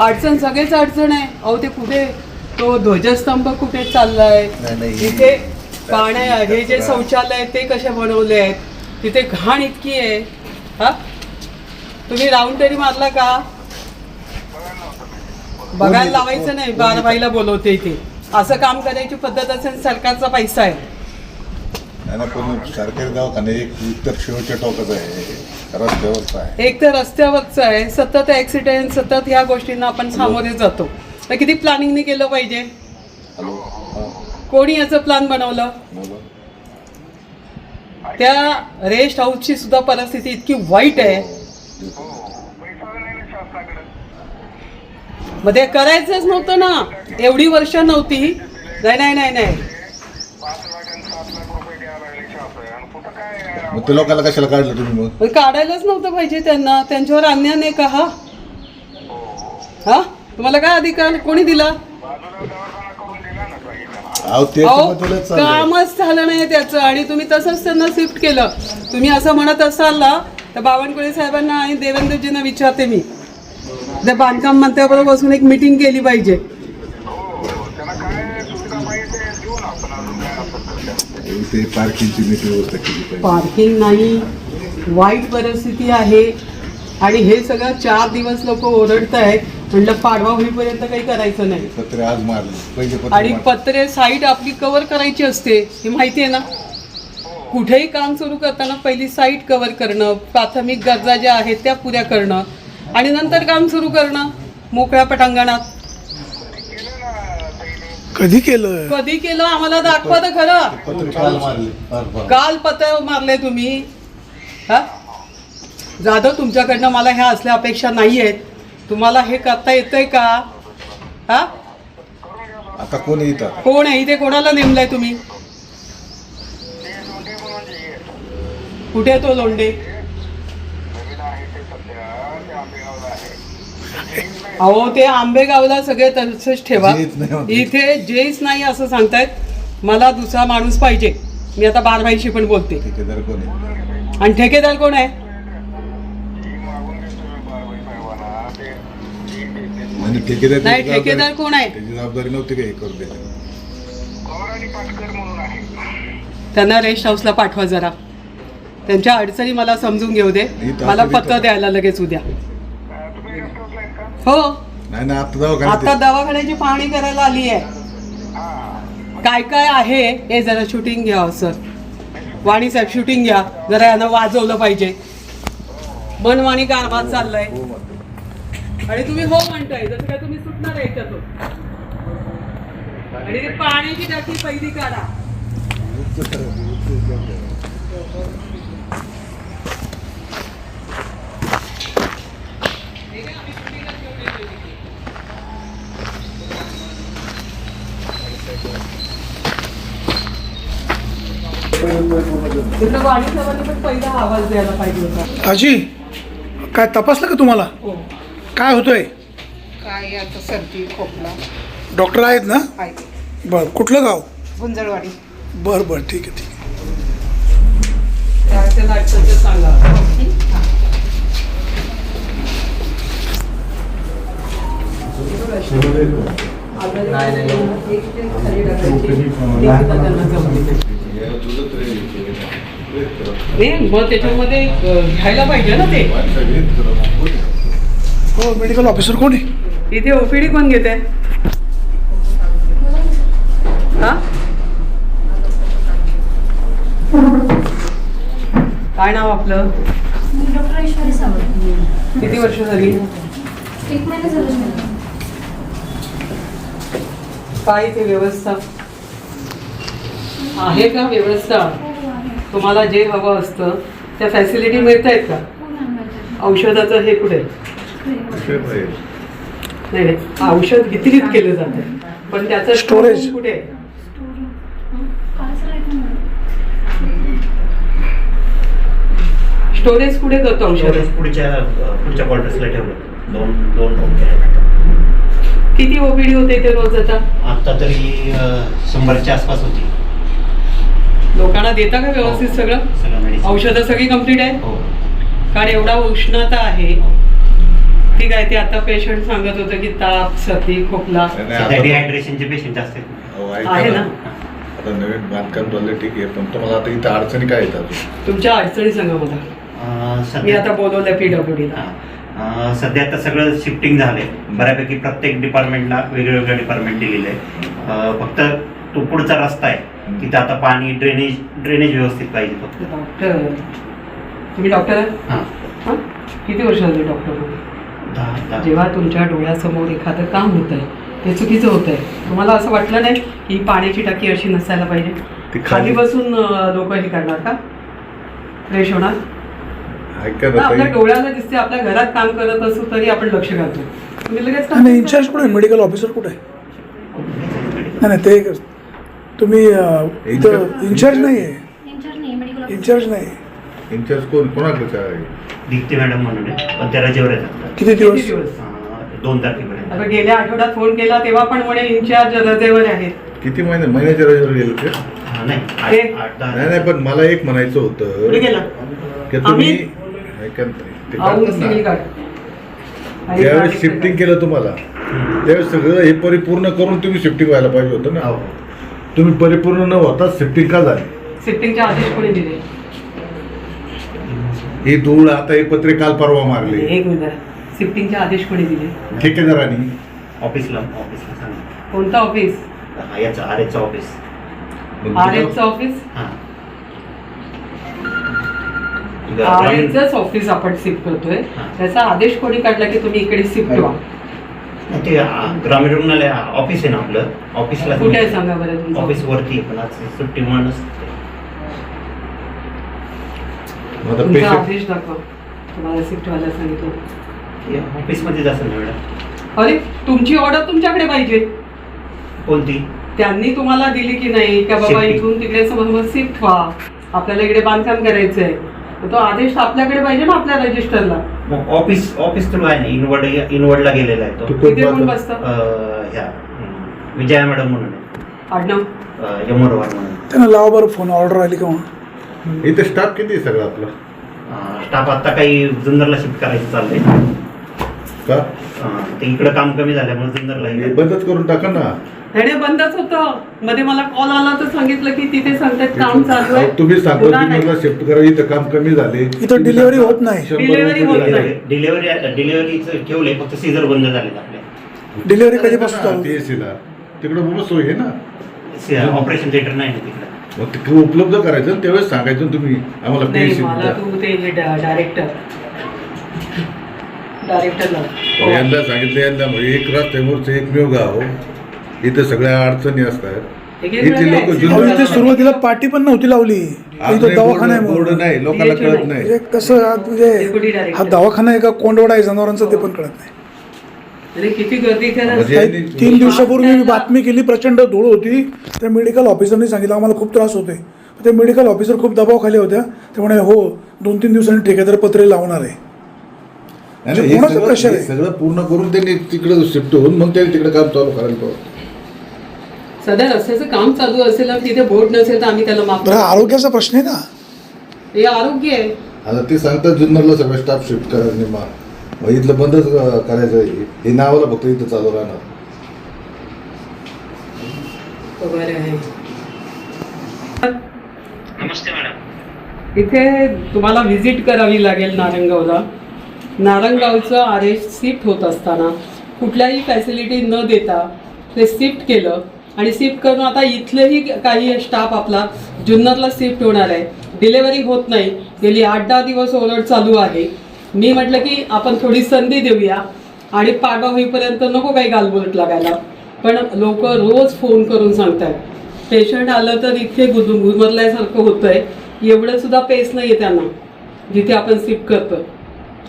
अडचण सगळेच अडचण आहे. अहो ते कुठे? तो ध्वजस्तंभ कुठे चाललाय. तिथे पाण्या हे जे शौचालय ते कसे बनवले आहेत? तिथे घाण इतकी आहे. हा? तुम्ही राऊंड तरी मारला का? बघायला लावायचं नाही. बारबाईला बोलवते इथे. असं काम करायची पद्धत असेल सरकारचा पैसा आहे. सरकारी दवाखाने एक उत्तर शेवटच्या टोकाचं आहे. एक तर रस्त्यावरचं आहे. सतत ऍक्सिडेंट सतत ह्या गोष्टींना आपण सामोरे जातो. तर किती प्लॅनिंगने केलं पाहिजे? कोणी याचं प्लॅन बनवलं? त्या रेस्ट हाऊसची सुद्धा परिस्थिती इतकी वाईट आहे. ते करायचंच नव्हतं ना. एवढी वर्ष नव्हती. नाही नाही नाही नाही. मग ते लोकांना कशाला काढलं तुम्ही मग? पण काढायलाच नव्हतं पाहिजे त्यांना. त्यांच्यावर अन्याय नाही का हा? हा? तुम्हाला काय अधिकार? कोणी दिला? अहो ते अहो तुलाच चाललंय. कामच झालं नाही त्याचं. आणि तुम्ही तसंच त्यांना शिफ्ट केलं. तुम्ही असं म्हणत असाल ना तर बावनकुळे साहेबांना आणि देवेंद्रजींना विचारते मी. त्या बांधकाम मंत्र्याबरोबर बसून एक मिटिंग केली पाहिजे. ते पार्किंगची नीट व्यवस्था केली पाहिजे. पार्किंग नाही वाईट परिस्थिती आहे. आणि हे सगळं चार दिवस लोक ओरडत आहेत म्हटलं पाडवा होईपर्यंत काही करायचं नाही. पत्रे आज मारले. पहिले पत्र आणि मारले. पत्रे साईट आपली कव्हर करायची असते हे माहिती आहे ना? कुठेही काम सुरू करताना पहिली साईट कव्हर करणं प्राथमिक गरजा ज्या आहेत त्या पुऱ्या करणं. आणि नंतर काम सुरू करणं मोकळ्या पटांगणात. कधी केलं? कधी केलं? आम्हाला दाखवा तर खरं काल पत्र मारले तुम्ही. हा? जाधव तुमच्याकडनं मला ह्या असल्या अपेक्षा नाही आहेत तुम्हाला हे करता येतंय का? हा? आता कोणी येतात कोण आहे? इथे कोणाला नेमलंय तुम्ही? कुठे आहे तो लोंडे? अहो ते आंबेगावला सगळे तसंच ठेवा. इथे जेच नाही असं सांगतायत. मला दुसरा माणूस पाहिजे. मी आता बारबाईशी पण बोलते. ठेकेदार कोणी आणि ठेकेदार कोण आहे? आणि ठेकेदार नाही ठेकेदार कोण आहे? त्याची जबाबदारी नव्हती का हे करू द्यायची त्यांना रेस्ट हाऊसला पाठवा जरा. त्यांच्या अडचणी मला समजून घेऊ दे. मला पत्र द्यायला लगेच उद्या. हो. नाही ना आता दवाखान्यात आता दवाखान्याची पाहणी करायला आली आहे. काय काय आहे? हे जरा शूटिंग घ्या सर वाणी साहेब शूटिंग घ्या. जरा यांना वाजवलं पाहिजे. मनवाणी कारभार चाललाय. हो म्हणतो. आणि तुम्ही हो म्हणताय जसं काय तुम्ही सुटणार आहे याच्यातून. आणि ती पाण्याची टाकी पहिली काढा. आजी काय तपासलं का तुम्हाला? हो. काय होतंय? काय आता सर्दी खोकला. डॉक्टर आहेत ना? बरं कुठलं गाव? गुंजळवाडी. बरं बरं ठीक आहे ठीक आहे. नाटकाचं सांगा. नाही मग त्याच्यामध्ये घ्यायला पाहिजे ना ते. हो मेडिकल ऑफिसर कोण आहे? इथे ओपीडी कोण घेते? हा? काय नाव आपलं? डॉक्टर ऐश्वर्या सावंत किती वर्ष झाली? एक महिना झाला काय इथे व्यवस्था? आहे का व्यवस्था? तुम्हाला जे हवं असतं त्या फॅसिलिटी मिळत आहेत का? हो औषधाचं हे कुठे? नाही नाही. औषध वितरित केलं जातं पण त्याचं storeroom कुठे? आहे? स्टोरेज कुठे करतो औषध? स्टोरेज पुढच्या पुढच्या क्वार्टर्सला ठेवलं. दोन दोन रूम किती ओपीडी होते ते रोज आता? आता तरी शंभरच्या आसपास होती. लोकांना देता का व्यवस्थित सगळं? सगळं औषधं सगळी कंप्लीट आहे? हो. कारण एवढा उष्णता आहे. ठीक आहे ते आता पेशंट सांगत होतं की ताप सर्दी खोकला. डिहायड्रेशनचे पेशंट जास्त ऐका आहे ना. आता नवीन बांधकाम झालं ठीक आहे पण तुम्हाला आता इथं अडचणी काय येतात? तुमच्या अडचणी सांगा मला. मी आता बोलवलं पीडब्ल्यूडीला हा. सध्या आता सगळं शिफ्टिंग झालंय. बऱ्यापैकी प्रत्येक डिपार्टमेंटला वेगवेगळं डिपार्टमेंट दिलेलं आहे फक्त तो पुढचा रस्ता आहे. तिथं आता पाणी ड्रेनेज ड्रेनेज व्यवस्थित पाहिजे फक्त. डॉक्टर तुम्ही डॉक्टर आहे? हां. हां? किती वर्ष झाली डॉक्टर दहा दहा. जेव्हा तुमच्या डोळ्यासमोर एखादं काम होत आहे ते चुकीचं होत आहे तुम्हाला असं वाटलं नाही की ही पाण्याची टाकी अशी नसायला पाहिजे? ती खाली खाली बसून लोक हे करणार का? फ्रेश होणार? ऐका तर ना आपल्या ताई. डोळ्याला दिसते आपल्या घरात काम करत असू तरी आपण लक्ष घालतो. तुम्ही लगेच आणि. इन्चार्ज कुठे आहे? मेडिकल ऑफिसर कुठे आहे? नाही नाही ते तुम्ही इन्चार्ज नाही आहे. इंचार्ज नाही मेडिकल ऑफिसर इन्चार्ज नाही इन्चार्ज कोण? कोणाकडे आहे? दीप्ती मॅडम म्हणून आहे. पण त्या रजेवर येतात किती दिवस? दोन तारखेपर्यंत. आता गेल्या आठवड्यात फोन केला तेव्हा पण म्हणे इन्चार्ज रजेवर आहेत. किती महिने महिन्याच्या रजेवर गेले ते हा, नाही. आठ दहा नाही पण मला एक म्हणायचं कुठे होतं गेला? की तुम्ही आम्ही- ऐका ना ताई, ते आऊ करतात ना. Civil guard. आणि ज्यावेळेस गाडी शिफ्टिंग केलं तुम्हाला त्यावेळेस सगळं हे परिपूर्ण करून तुम्ही शिफ्टिंग व्हायला पाहिजे होतं ना. हो. तुम्ही परिपूर्ण न होता शिफ्टिंग का झाली? शिफ्टिंगचे आदेश कोणी दिले? ही धूळ आता हे पत्रे काल परवा मारले. एक मिनिट शिफ्टिंगचे आदेश कोणी दिले? ठेकेदारांनी ऑफिसला ऑफिसला सांगा. कोणतं ऑफिस हा, याचं आर एचं ऑफिस मग आर ऑफिस हां. आर एचच ऑफिस आपण शिफ्ट करतोय. हा. त्याचा आदेश कोणी काढला की तुम्ही इकडे शिफ्ट व्हा? ते ग्रामीण रुग्णालय ऑफिस आहे ना आपलं. ऑफिसला कुठे आहे सांगा बरं तुमचं? ऑफिस वरती आहे, पण आज सुट्टी म्हणूनच मग आता तुमचा दाखवा. तुम्हाला शिफ्ट व्हायला सांगितलं ऑफिसमध्येच असेल ना मॅडम. अरे तुमची ऑर्डर तुमच्याकडे पाहिजे. कोणती? त्यांनी तुम्हाला दिली की नाही का बाबा Shifting. इथून तिकडे समज शिफ्ट व्हा. आपल्याला इकडे बांधकाम करायचंय. तर तो आदेश आपल्याकडे पाहिजे ना आपल्या रजिस्टरला मग ऑफिस ऑफिस थ्रू आहे ना इनवर्ड इनवर्डला गेलेला आहे तो. तू कोण तिथे कोण पाहतो? बसतं अं, ह्या. विजया मॅडम म्हणून आहे. आडनाव? अं, यमोरवार म्हणून. त्यांना लावा बरं फोन ऑर्डर आली का म्हणून इथे स्टाफ किती आहे सगळं आपला? स्टाफ आता काही जुन्नरला शिफ्ट करायचं चाललंय. का? अं, ते इकडं काम कमी झाल्यामुळे जुन्नरला हे- बंदच करून टाका ना. नाही, बंदच होतं मध्ये मला कॉल आला तर सांगितलं की तिथे सांगतात काम चालू आहे तुम्ही सांगतो पुन्हा नाही. मला शिफ्ट करा इथं काम कमी झाले इथं delivery होत नाही. शंभर रुपये होत झाले. नाही. डिलिव्हरी डिलिव्हरीचं ठेवलंय फक्त सीझर बंद झालेत आपले डिलिव्हरी कधीपासून चालू होती? TSC ला तिकडे बाबा सोय आहे ना ऑपरेशन थिएटर नाही तिकडं मग उपलब्ध करायचं आणि त्यावेळेस सांगायचं ना तुम्ही आम्हाला नाही PSC मला द्या. तू ते डायरेक्टर डायरेक्टरला यांना सांगितलं यांना म्हणजे एक रस्त्यावरचं एकमेव गाव इथं सगळ्या अडचणी असतात. इथे लोक इथे सुरुवातीला पाटी पण नव्हती लावली. इथं दवाखाना आहे बोर्ड म्हणून. नाही लोकांना कळत नाही. म्हणजे कसं म्हणजे. हा दवाखाना आहे का कोंडवडा आहे जनावरांचा ते पण कळत नाही. अरे किती गर्दी इथे ना. म्हणजे- काही तीन दिवसापूर्वी मी बातमी केली प्रचंड धूळ होती. त्या मेडिकल ऑफिसरनी सांगितलं आम्हाला खूप त्रास होते ते मेडिकल ऑफिसर खूप दबावाखाली होत्या. ते म्हणे हो दोन तीन दिवसांनी ठेकेदार पत्रे लावणार आहे. आणि हे कोणाचं सगळं pressure हे आहे? सगळं पूर्ण करून त्यांनी तिकडे शिफ्ट होऊन मग त्यांनी तिकडे काम चालू करायला पाहिजे. सध्या रस्त्याचं काम चालू असेल आणि तिथे बोर्ड नसेल तर आम्ही त्याला माफ हा आरोग्याचा प्रश्न आहे ना? हे आरोग्य आहे. आता ते सांगतात जुन्नरला सगळं स्टाफ शिफ्ट करायचं नाही मग इथलं बंदच अं, करायचं आहे. हे नावाला फक्त इथं चालू राहणार. पगार आहे. नमस्ते मॅडम. इथे तुम्हाला व्हिजिट करावी लागेल नारंगावला. नारंगावचं आर एस शिफ्ट होत असताना कुठल्याही फॅसिलिटी न देता ते शिफ्ट केलं. आणि शिफ्ट करून आता इथलेही काही स्टाफ आपला जुन्नरला शिफ्ट होणार आहे. डिलेवरी होत नाही. गेली आठ दहा दिवस ओरड चालू आहे. मी म्हटलं की आपण थोडी संधी देऊया. आणि पाडवा होईपर्यंत नको काही गालबोट लागायला. पण लोक रोज फोन करून सांगतात पेशंट आलं तर इथे गुद गुदमरल्यासारखं होतं आहे एवढं सुद्धा पेस नाही आहे त्यांना. जिथे आपण शिफ्ट करतो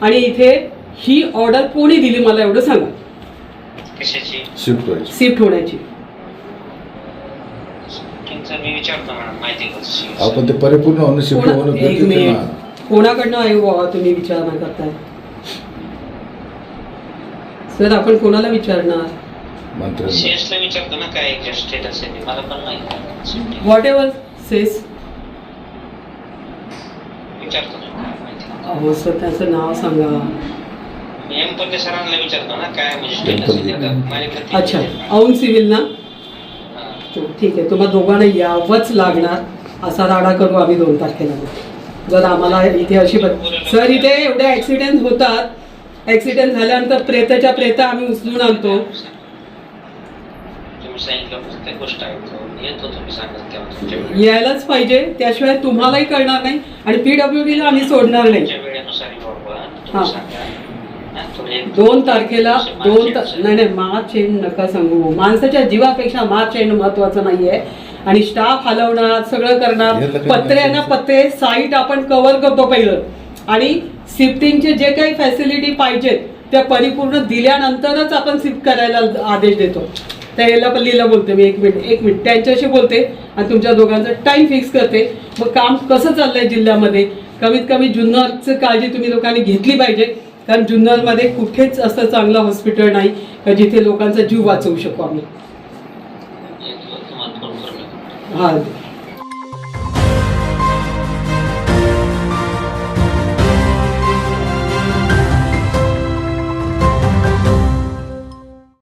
आणि इथे ही ऑर्डर कोणी दिली मला एवढं सांगा. शिफ्ट होण्याची. तुमचं मी विचारतो मॅडम माहिती कशी आपण ते परिपूर्ण होणं शिफ्ट होणं कोणा- एक गरजेचं आहे मिनिट. ना. कोणाकडनं आहे बाबा तुम्ही विचारणा करताय? सर आपण कोणाला विचारणार? मंत्र्यांना. सीएसला विचारतो ना काय एक्झॅक्ट स्टेटस आहे ते. मला पण माहिती नाही. व्हॉट एव्हर सेस विचारतो ना माहिती. अहो सर त्याचं नाव सांगा. मी एम सरांना विचारतो ना काय म्हणजे स्टेटस पल्ले. आहे आता माझ्याकडे ते- अच्छा औन सिव्हिल ना. ठीक आहे तुम्हाला दोघांना यावंच लागणार. असा राडा करू आम्ही दोन तारखेला. जर आम्हाला इथे अशी सर इथे एवढे ऍक्सिडेंट होतात. ऍक्सिडेंट झाल्यानंतर प्रेताच्या प्रेत आम्ही उचलून आणतो. यायलाच पाहिजे. त्याशिवाय तुम्हालाही कळणार नाही आणि पीडब्ल्यू डीला आम्ही सोडणार नाही. हां. दोन तारखेला दोन ता- नाही नाही मार्च एंड नका सांगू. माणसाच्या जीवापेक्षा मार्च एंड महत्वाचं नाहीये. आणि स्टाफ हलवणार सगळं करणार लक्षात पत्रे साईट आपण कव्हर करतो पहिलं. आणि शिफ्टिंगचे जे काही फॅसिलिटी पाहिजेत त्या परिपूर्ण दिल्यानंतरच आपण शिफ्ट करायला आदेश देतो. त्या येलापल्लीला बोलते मी एक मिनिट एक मिनिट. त्यांच्याशी बोलते आणि तुमच्या दोघांचा टाइम फिक्स करते. मग काम कसं चाललंय जिल्ह्यामध्ये? कमीत कमी जुन्नरचं काळजी तुम्ही लोकांनी घेतली पाहिजे. कारण जुन्नरमध्ये कुठेच असं चांगलं हॉस्पिटल नाही का जिथे लोकांचा जीव वाचवू शकू आम्ही. हा.